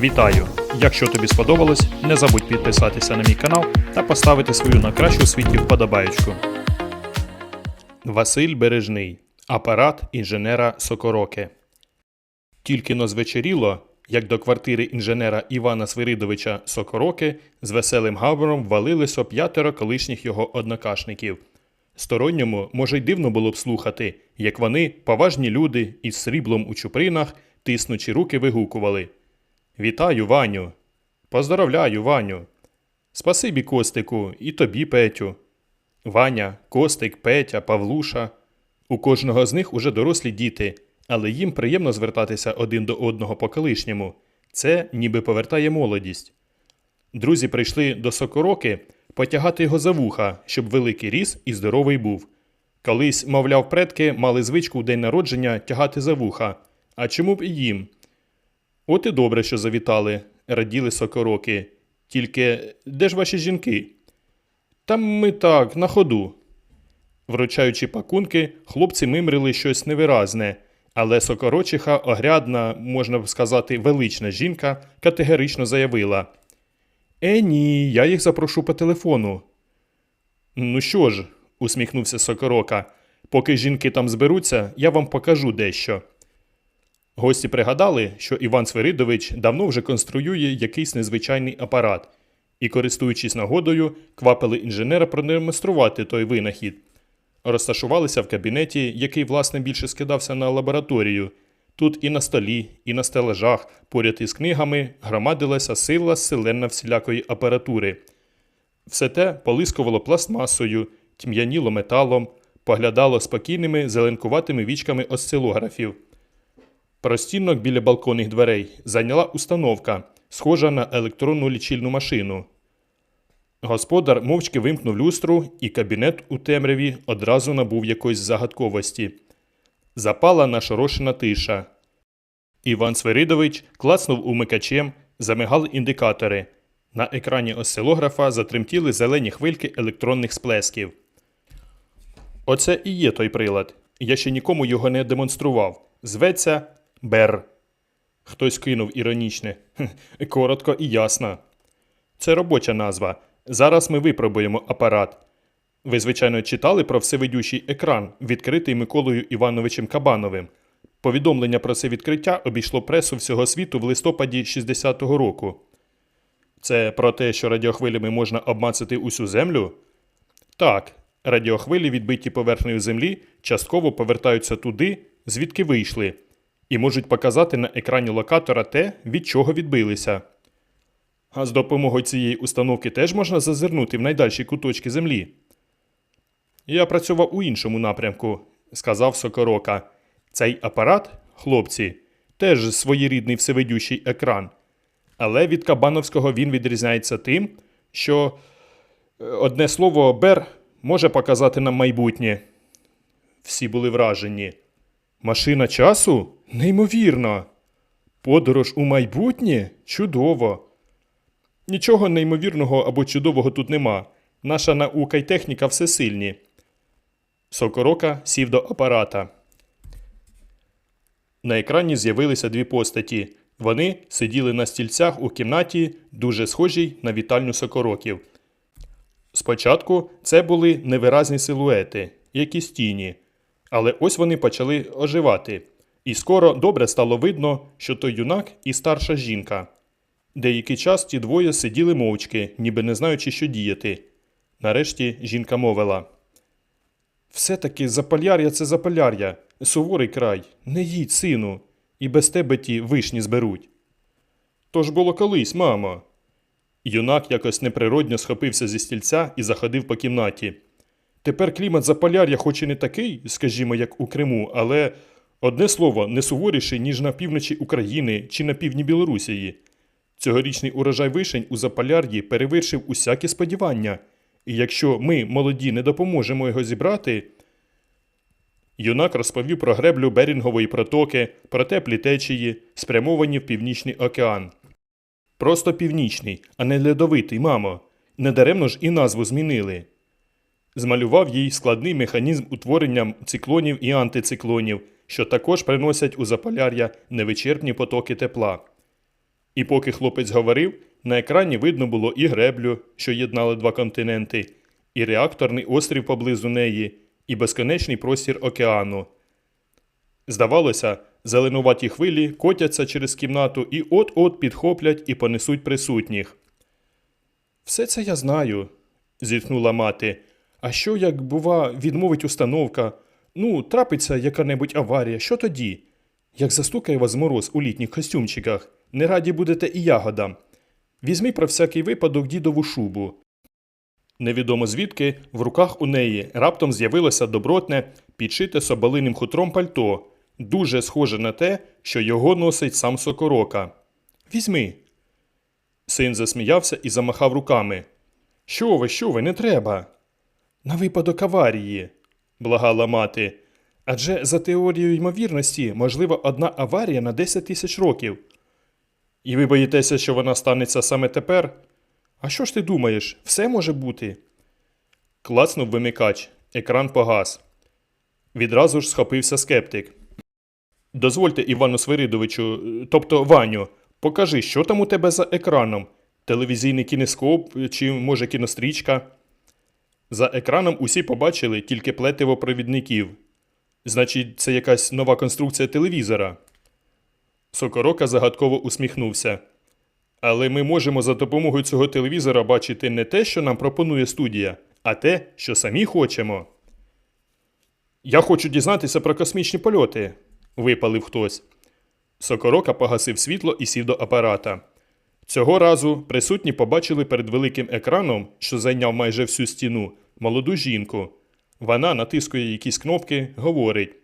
Вітаю! Якщо тобі сподобалось, не забудь підписатися на мій канал та поставити свою на кращу світі вподобаєчку. Василь Бережний. Апарат інженера Сокороки. Тільки но звечеріло, як до квартири інженера Івана Свиридовича Сокороки з веселим габором валилися п'ятеро колишніх його однокашників. Сторонньому, може, й дивно було б слухати, як вони, поважні люди із сріблом у чупринах, тиснучи руки, вигукували Вітаю, Ваню! Поздоровляю, Ваню! Спасибі, Костику, і тобі, Петю. Ваня, Костик, Петя, Павлуша. У кожного з них уже дорослі діти, але їм приємно звертатися один до одного по колишньому. Це ніби повертає молодість. Друзі прийшли до сокороки потягати його за вуха, щоб великий ріс і здоровий був. Колись, мовляв, предки мали звичку в день народження тягати за вуха. А чому б і їм? От і добре, що завітали, раділи сокороки. Тільки де ж ваші жінки? Там ми так, на ходу. Вручаючи пакунки, хлопці мимрили щось невиразне, але сокорочиха, огрядна, можна б сказати, велична жінка, категорично заявила: Е, ні, я їх запрошу по телефону. Ну що ж, усміхнувся сокорока, поки жінки там зберуться, я вам покажу дещо. Гості пригадали, що Іван Свиридович давно вже конструює якийсь незвичайний апарат, і, користуючись нагодою, квапили інженера продемонструвати той винахід. Розташувалися в кабінеті, який, власне, більше скидався на лабораторію. Тут і на столі, і на стележах, поряд із книгами, громадилася сила селена всілякої апаратури. Все те полискувало пластмасою, тьм'яніло металом, поглядало спокійними зеленкуватими вічками осцилографів. Простінок біля балконних дверей зайняла установка, схожа на електронну лічильну машину. Господар мовчки вимкнув люстру, і кабінет у темряві одразу набув якоїсь загадковості. Запала нашорошена тиша. Іван Свиридович клацнув умикачем, замигали індикатори. На екрані осцилографа затремтіли зелені хвильки електронних сплесків. Оце і є той прилад. Я ще нікому його не демонстрував. Зветься Бер. Хтось кинув іронічне. Коротко і ясно. Це робоча назва. Зараз ми випробуємо апарат. Ви, звичайно, читали про всевидючий екран, відкритий Миколою Івановичем Кабановим. Повідомлення про це відкриття обійшло пресу всього світу в листопаді 60-го року. Це про те, що радіохвилями можна обмацати усю землю? Так, радіохвилі, відбиті поверхнею землі, частково повертаються туди, звідки вийшли, і можуть показати на екрані локатора те, від чого відбилися. А з допомогою цієї установки теж можна зазирнути в найдальші куточки землі. Я працював у іншому напрямку, сказав Сокорока. Цей апарат, хлопці, теж своєрідний всевидючий екран. Але від Кабановського він відрізняється тим, що е, одне слово Бер може показати нам майбутнє. Всі були вражені. Машина часу? Неймовірно. Подорож у майбутнє? Чудово. Нічого неймовірного або чудового тут нема. Наша наука й техніка всесильні. Сокорока сів до апарата. На екрані з'явилися дві постаті. Вони сиділи на стільцях у кімнаті, дуже схожій на вітальню сокороків. Спочатку це були невиразні силуети, якісь тіні. Але ось вони почали оживати, і скоро добре стало видно, що той юнак і старша жінка. Деякий час ті двоє сиділи мовчки, ніби не знаючи, що діяти. Нарешті жінка мовила: Все-таки заполяр'я це заполяр'я, суворий край, не їдь, сину, і без тебе ті вишні зберуть. То ж було колись, мамо. Юнак якось неприродньо схопився зі стільця і заходив по кімнаті. Тепер клімат Заполяр'я хоч і не такий, скажімо, як у Криму, але одне слово, не суворіший, ніж на півночі України чи на півдні Білорусії. Цьогорічний урожай вишень у Заполяр'ї перевершив усякі сподівання, і якщо ми, молоді, не допоможемо його зібрати. Юнак розповів про греблю Берінгової протоки, про теплі течії, спрямовані в Північний океан. Просто північний, а не льодовитий, мамо. Недаремно ж і назву змінили. Змалював їй складний механізм утворення циклонів і антициклонів, що також приносять у Заполяр'я невичерпні потоки тепла. І поки хлопець говорив, на екрані видно було і греблю, що єднали два континенти, і реакторний острів поблизу неї, і безконечний простір океану. Здавалося, зеленуваті хвилі котяться через кімнату і от-от підхоплять і понесуть присутніх. Все це я знаю, зітхнула мати. А що, як, бува, відмовить установка? Ну, трапиться яка-небудь аварія, що тоді? Як застукає вас мороз у літніх костюмчиках, не раді будете і ягодам. Візьми про всякий випадок дідову шубу. Невідомо звідки в руках у неї раптом з'явилося добротне, підшите соболиним хутром пальто, дуже схоже на те, що його носить сам сокорока. Візьми. Син засміявся і замахав руками. Що ви, що ви, не треба. На випадок аварії, благала мати. Адже за теорією ймовірності можлива одна аварія на 10 тисяч років. І ви боїтеся, що вона станеться саме тепер? А що ж ти думаєш, все може бути? Клацнув вимикач, екран погас. Відразу ж схопився скептик. Дозвольте, Івану Свиридовичу, тобто Ваню, покажи, що там у тебе за екраном? Телевізійний кінескоп чи, може, кінострічка? За екраном усі побачили тільки плетиво провідників. Значить, це якась нова конструкція телевізора. Сокорока загадково усміхнувся. Але ми можемо за допомогою цього телевізора бачити не те, що нам пропонує студія, а те, що самі хочемо. Я хочу дізнатися про космічні польоти, випалив хтось. Сокорока погасив світло і сів до апарата. Цього разу присутні побачили перед великим екраном, що зайняв майже всю стіну, молоду жінку. Вона натискує якісь кнопки, говорить: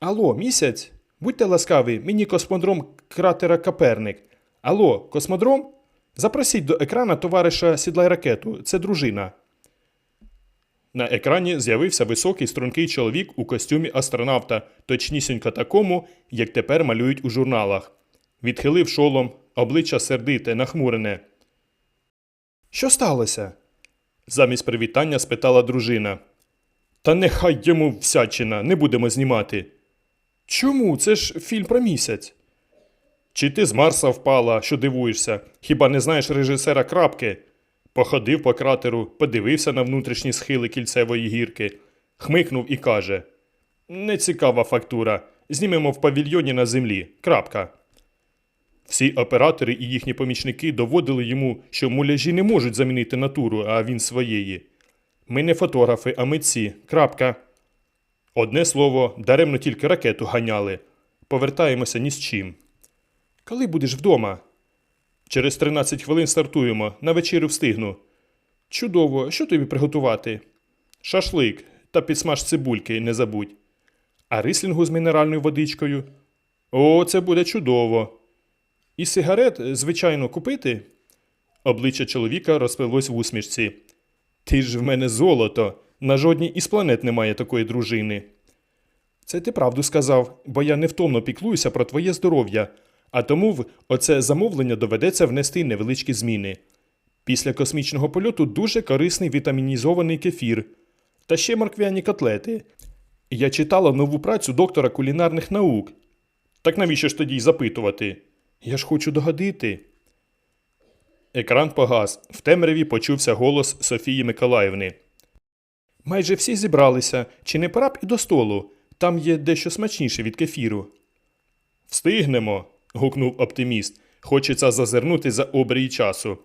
Алло, місяць? Будьте ласкаві, мені космодром кратера Каперник. Алло, космодром? Запросіть до екрана товариша Сідлай ракету, це дружина. На екрані з'явився високий стрункий чоловік у костюмі астронавта, точнісінько такому, як тепер малюють у журналах. Відхилив шолом, обличчя сердите, нахмурене. Що сталося? Замість привітання спитала дружина. Та нехай йому всячина, не будемо знімати. Чому? Це ж фільм про місяць. Чи ти з Марса впала, що дивуєшся? Хіба не знаєш режисера крапки? Походив по кратеру, подивився на внутрішні схили кільцевої гірки, хмикнув і каже: Нецікава фактура. Знімемо в павільйоні на землі. Крапка. Всі оператори і їхні помічники доводили йому, що муляжі не можуть замінити натуру, а він своєї. Ми не фотографи, а митці. Крапка. Одне слово, даремно тільки ракету ганяли. Повертаємося ні з чим. Коли будеш вдома? Через 13 хвилин стартуємо, на вечерю встигну. Чудово, що тобі приготувати? Шашлик та підсмаж цибульки, не забудь. А рислінгу з мінеральною водичкою? О, це буде чудово. І сигарет, звичайно, купити? Обличчя чоловіка розплилось в усмішці. Ти ж в мене золото. На жодній із планет немає такої дружини. Це ти правду сказав, бо я невтомно піклуюся про твоє здоров'я, а тому в оце замовлення доведеться внести невеличкі зміни. Після космічного польоту дуже корисний вітамінізований кефір та ще морквяні котлети. Я читала нову працю доктора кулінарних наук. Так навіщо ж тоді й запитувати? Я ж хочу догодити. Екран погас. В темряві почувся голос Софії Миколаївни. Майже всі зібралися, чи не пора б і до столу. Там є дещо смачніше від кефіру. Встигнемо. гукнув оптиміст. Хочеться зазирнути за обрій часу.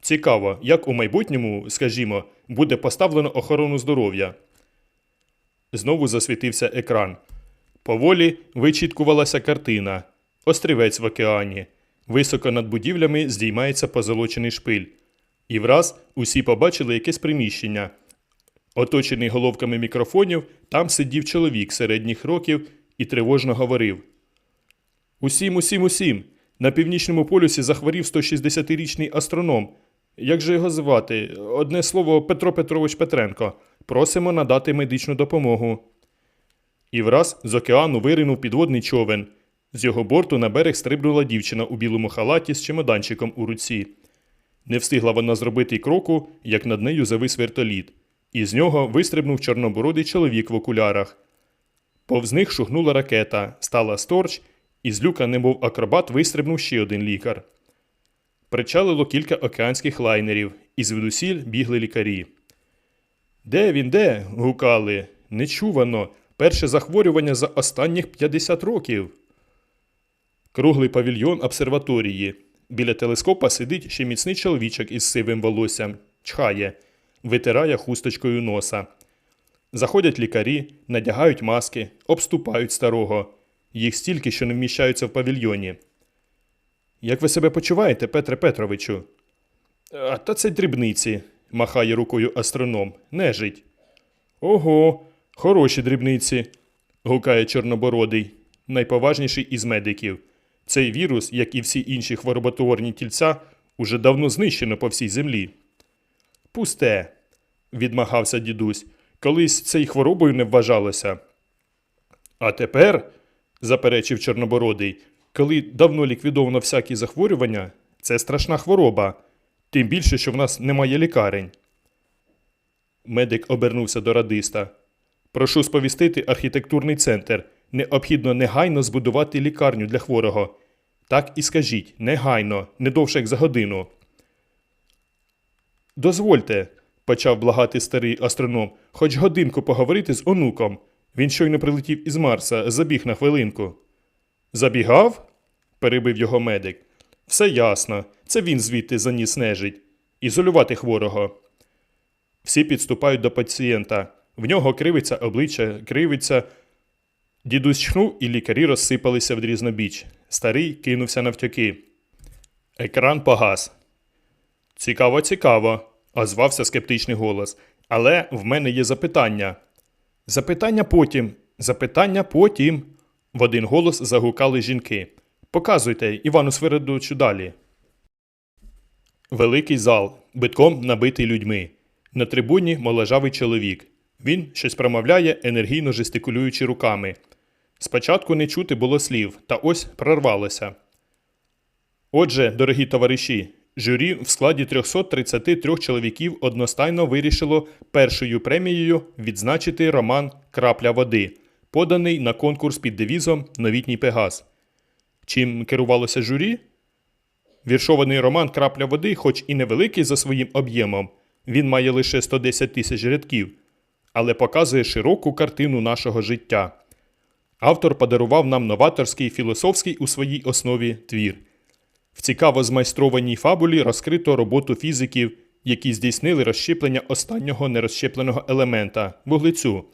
Цікаво, як у майбутньому, скажімо, буде поставлено охорону здоров'я. Знову засвітився екран. Поволі вичіткувалася картина. Острівець в океані. Високо над будівлями здіймається позолочений шпиль. І враз усі побачили якесь приміщення. Оточений головками мікрофонів, там сидів чоловік середніх років і тривожно говорив: Усім, усім, усім. На північному полюсі захворів 160-річний астроном. Як же його звати? Одне слово, Петро Петрович Петренко. Просимо надати медичну допомогу. І враз з океану виринув підводний човен. З його борту на берег стрибнула дівчина у білому халаті з чемоданчиком у руці. Не встигла вона зробити кроку, як над нею завис вертоліт. І з нього вистрибнув чорнобородий чоловік в окулярах. Повз них шугнула ракета, стала сторч Із люка, немов акробат, вистрибнув ще один лікар. Причалило кілька океанських лайнерів, і звідусіль бігли лікарі. Де він, де? гукали. Нечувано. Перше захворювання за останніх 50 років. Круглий павільйон обсерваторії. Біля телескопа сидить ще міцний чоловічок із сивим волоссям, чхає, витирає хусточкою носа. Заходять лікарі, надягають маски, обступають старого. Їх стільки, що не вміщаються в павільйоні. Як ви себе почуваєте, Петре Петровичу? А та це дрібниці, махає рукою астроном. Нежить. Ого, хороші дрібниці, гукає Чорнобородий, найповажніший із медиків. Цей вірус, як і всі інші хвороботворні тільця, уже давно знищено по всій землі. Пусте, відмагався дідусь, колись це хворобою не вважалося. А тепер, заперечив Чорнобородий, коли давно ліквідовано всякі захворювання, це страшна хвороба, тим більше, що в нас немає лікарень. Медик обернувся до радиста. Прошу сповістити архітектурний центр. Необхідно негайно збудувати лікарню для хворого. Так і скажіть, негайно, не довше як за годину. Дозвольте, почав благати старий астроном, хоч годинку поговорити з онуком. Він щойно прилетів із Марса, забіг на хвилинку. Забігав? перебив його медик. Все ясно. Це він звідти заніс нежить. Ізолювати хворого. Всі підступають до пацієнта. В нього кривиться обличчя, кривиться. Дідусь чхнув, і лікарі розсипалися в дрізнобіч. Старий кинувся навтьоки. Екран погас. Цікаво, цікаво, озвався скептичний голос. Але в мене є запитання. Запитання потім, запитання потім. В один голос загукали жінки. Показуйте Івану Свередовичу далі. Великий зал, битком набитий людьми. На трибуні моложавий чоловік. Він щось промовляє, енергійно жестикулюючи руками. Спочатку не чути було слів, та ось прорвалося. Отже, дорогі товариші, журі в складі 333 чоловіків одностайно вирішило першою премією відзначити роман Крапля води, поданий на конкурс під девізом Новітній Пегас. Чим керувалося журі? Віршований роман Крапля води, хоч і невеликий за своїм об'ємом, він має лише 110 тисяч рядків, але показує широку картину нашого життя. Автор подарував нам новаторський філософський у своїй основі твір. В цікаво змайстрованій фабулі розкрито роботу фізиків, які здійснили розщеплення останнього нерозщепленого елемента вуглецю.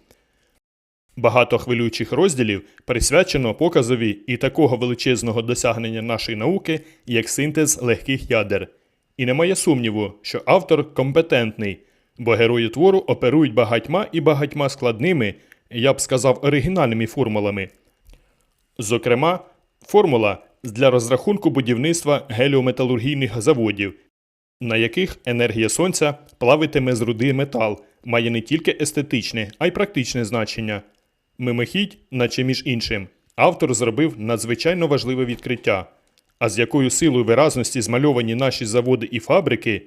Багато хвилюючих розділів присвячено показові і такого величезного досягнення нашої науки, як синтез легких ядер. І немає сумніву, що автор компетентний, бо герої твору оперують багатьма і багатьма складними, я б сказав, оригінальними формулами. Зокрема, формула для розрахунку будівництва геліометалургійних заводів, на яких енергія сонця плавитиме з руди метал, має не тільки естетичне, а й практичне значення. Мимохідь, наче між іншим, автор зробив надзвичайно важливе відкриття. А з якою силою виразності змальовані наші заводи і фабрики,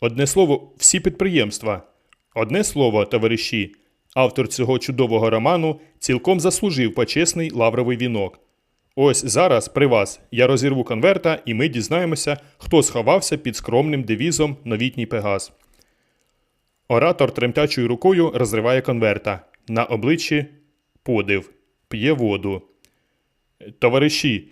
одне слово, всі підприємства. Одне слово, товариші, автор цього чудового роману цілком заслужив почесний лавровий вінок. Ось зараз при вас я розірву конверта, і ми дізнаємося, хто сховався під скромним девізом Новітній Пегас. Оратор тремтячою рукою розриває конверта. На обличчі подив, п'є воду. Товариші,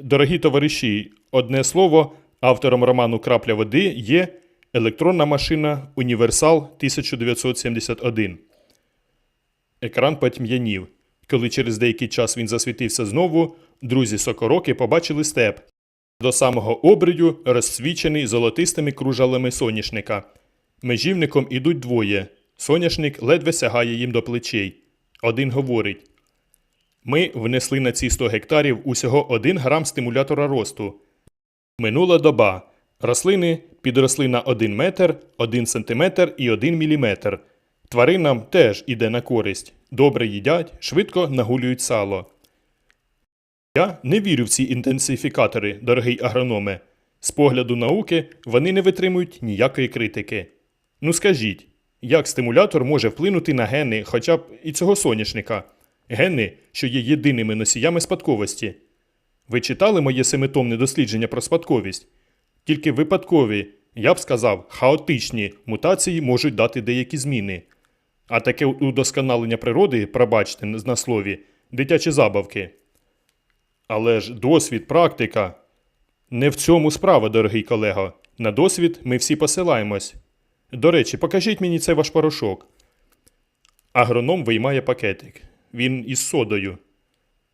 дорогі товариші, одне слово, автором роману Крапля води є електронна машина Універсал 1971. Екран потьм'янів. Коли через деякий час він засвітився знову, друзі сокороки побачили степ. До самого обрію розсвічений золотистими кружалами соняшника. Межівником ідуть двоє. Соняшник ледве сягає їм до плечей. Один говорить: Ми внесли на ці 100 гектарів усього 1 грам стимулятора росту. Минула доба. Рослини підросли на 1 метр, 1 сантиметр і 1 міліметр. Тваринам теж іде на користь. Добре їдять, швидко нагулюють сало. Я не вірю в ці інтенсифікатори, дорогий агрономе. З погляду науки вони не витримують ніякої критики. Ну скажіть, як стимулятор може вплинути на гени хоча б і цього соняшника? Гени, що є єдиними носіями спадковості. Ви читали моє семитомне дослідження про спадковість? Тільки випадкові, я б сказав, хаотичні мутації можуть дати деякі зміни. А таке удосконалення природи, пробачте на слові, дитячі забавки. Але ж досвід, практика. Не в цьому справа, дорогий колего. На досвід ми всі посилаємось. До речі, покажіть мені цей ваш порошок. Агроном виймає пакетик. Він із содою.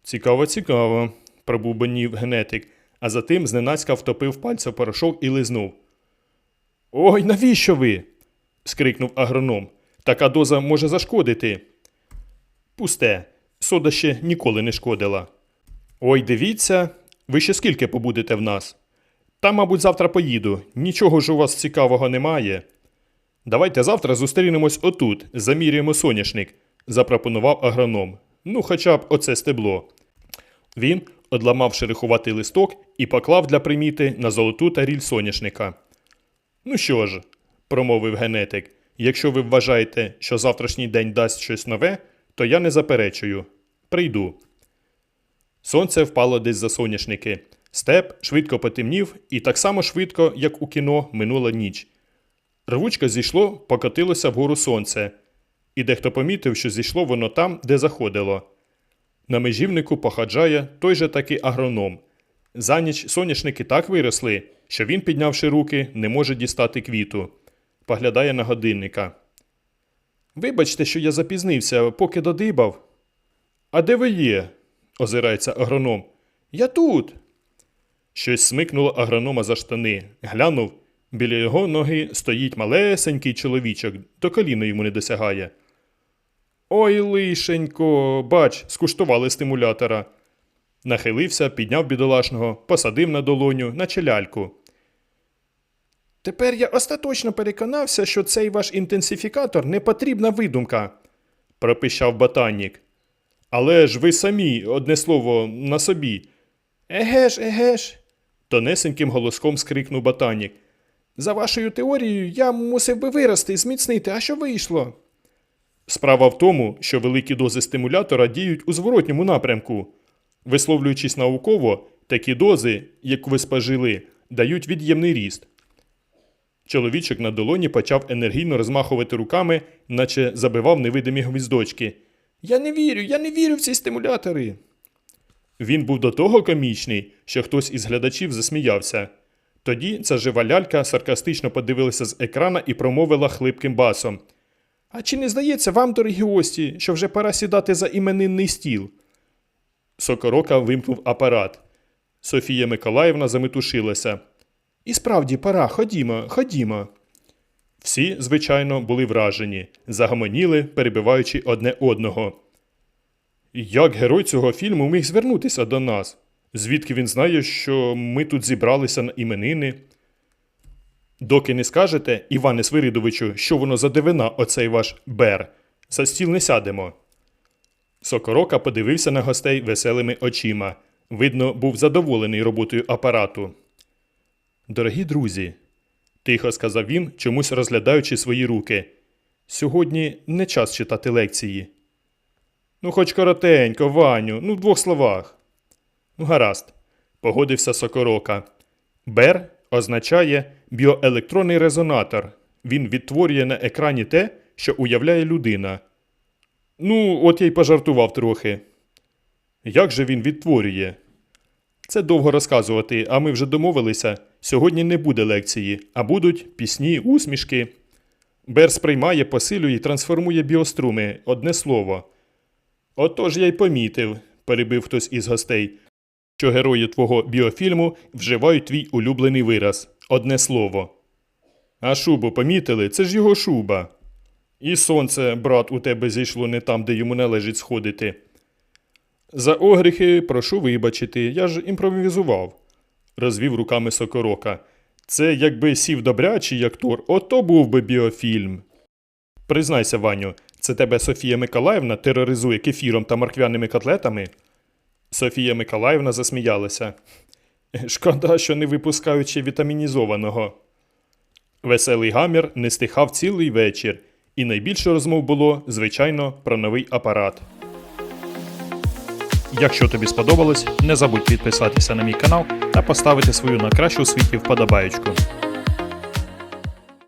Цікаво, цікаво, пробубонів генетик, а затим зненацька втопив пальця в порошок і лизнув. Ой, навіщо ви? скрикнув агроном. Така доза може зашкодити. Пусте, сода ще ніколи не шкодила. Ой, дивіться, ви ще скільки побудете в нас? Та, мабуть, завтра поїду. Нічого ж у вас цікавого немає. Давайте завтра зустрінемось отут, замірюємо соняшник, запропонував агроном. Ну, хоча б оце стебло. Він одламав шерихуватий листок і поклав для приміти на золоту таріль соняшника. Ну що ж, промовив генетик, якщо ви вважаєте, що завтрашній день дасть щось нове, то я не заперечую. Прийду. Сонце впало десь за соняшники. Степ швидко потемнів, і так само швидко, як у кіно, минула ніч. Рвучко зійшло, покотилося вгору сонце, і дехто помітив, що зійшло воно там, де заходило. На межівнику походжає той же таки агроном. За ніч соняшники так виросли, що він, піднявши руки, не може дістати квіту. Поглядає на годинника. Вибачте, що я запізнився, поки додибав. А де ви є? озирається агроном. Я тут. Щось смикнуло агронома за штани. Глянув. Біля його ноги стоїть малесенький чоловічок, до коліна йому не досягає. Ой, лишенько, бач, скуштували стимулятора. Нахилився, підняв бідолашного, посадив на долоню, наче ляльку. Тепер я остаточно переконався, що цей ваш інтенсифікатор не потрібна видумка, пропищав ботанік. Але ж ви самі, одне слово, на собі. Еге ж, еге ж. тонесеньким голоском скрикнув ботанік. За вашою теорією, я мусив би вирости зміцнити, а що вийшло? Справа в тому, що великі дози стимулятора діють у зворотньому напрямку. Висловлюючись науково, такі дози, як ви спожили, дають від'ємний ріст. Чоловічок на долоні почав енергійно розмахувати руками, наче забивав невидимі гвіздочки. Я не вірю, я не вірю в ці стимулятори. Він був до того комічний, що хтось із глядачів засміявся. Тоді ця жива лялька саркастично подивилася з екрана і промовила хлипким басом. А чи не здається вам, дорогі гості, що вже пора сідати за іменинний стіл? Сокорока вимкнув апарат. Софія Миколаївна заметушилася. І справді, пора, ходімо, ходімо. Всі, звичайно, були вражені, загомоніли, перебиваючи одне одного. Як герой цього фільму міг звернутися до нас? Звідки він знає, що ми тут зібралися на іменини? Доки не скажете, Іване Свиридовичу, що воно за дивина, оцей ваш бер, за стіл не сядемо. Сокорока подивився на гостей веселими очима. Видно, був задоволений роботою апарату. Дорогі друзі, тихо сказав він, чомусь розглядаючи свої руки. Сьогодні не час читати лекції. Ну, хоч коротенько, Ваню, ну в двох словах. Ну, гаразд, погодився Сокорока. Бер означає біоелектронний резонатор. Він відтворює на екрані те, що уявляє людина. Ну, от я й пожартував трохи. Як же він відтворює? Це довго розказувати, а ми вже домовилися. Сьогодні не буде лекції, а будуть пісні, усмішки. Бер сприймає, посилює і трансформує біоструми, одне слово. Отож я й помітив, перебив хтось із гостей, що герої твого біофільму вживають твій улюблений вираз одне слово. А шубу помітили? Це ж його шуба. І сонце, брат, у тебе зійшло не там, де йому належить сходити. За огріхи прошу вибачити, я ж імпровізував, розвів руками сокорока. Це якби сів добрячий актор, ото був би біофільм. Признайся, Ваню, це тебе Софія Миколаївна тероризує кефіром та морквяними котлетами? Софія Миколаївна засміялася. Шкода, що не випускаючи вітамінізованого. Веселий гамір не стихав цілий вечір, і найбільше розмов було, звичайно, про новий апарат. Якщо тобі сподобалось, не забудь підписатися на мій канал та поставити свою на кращу світі вподобаєчку.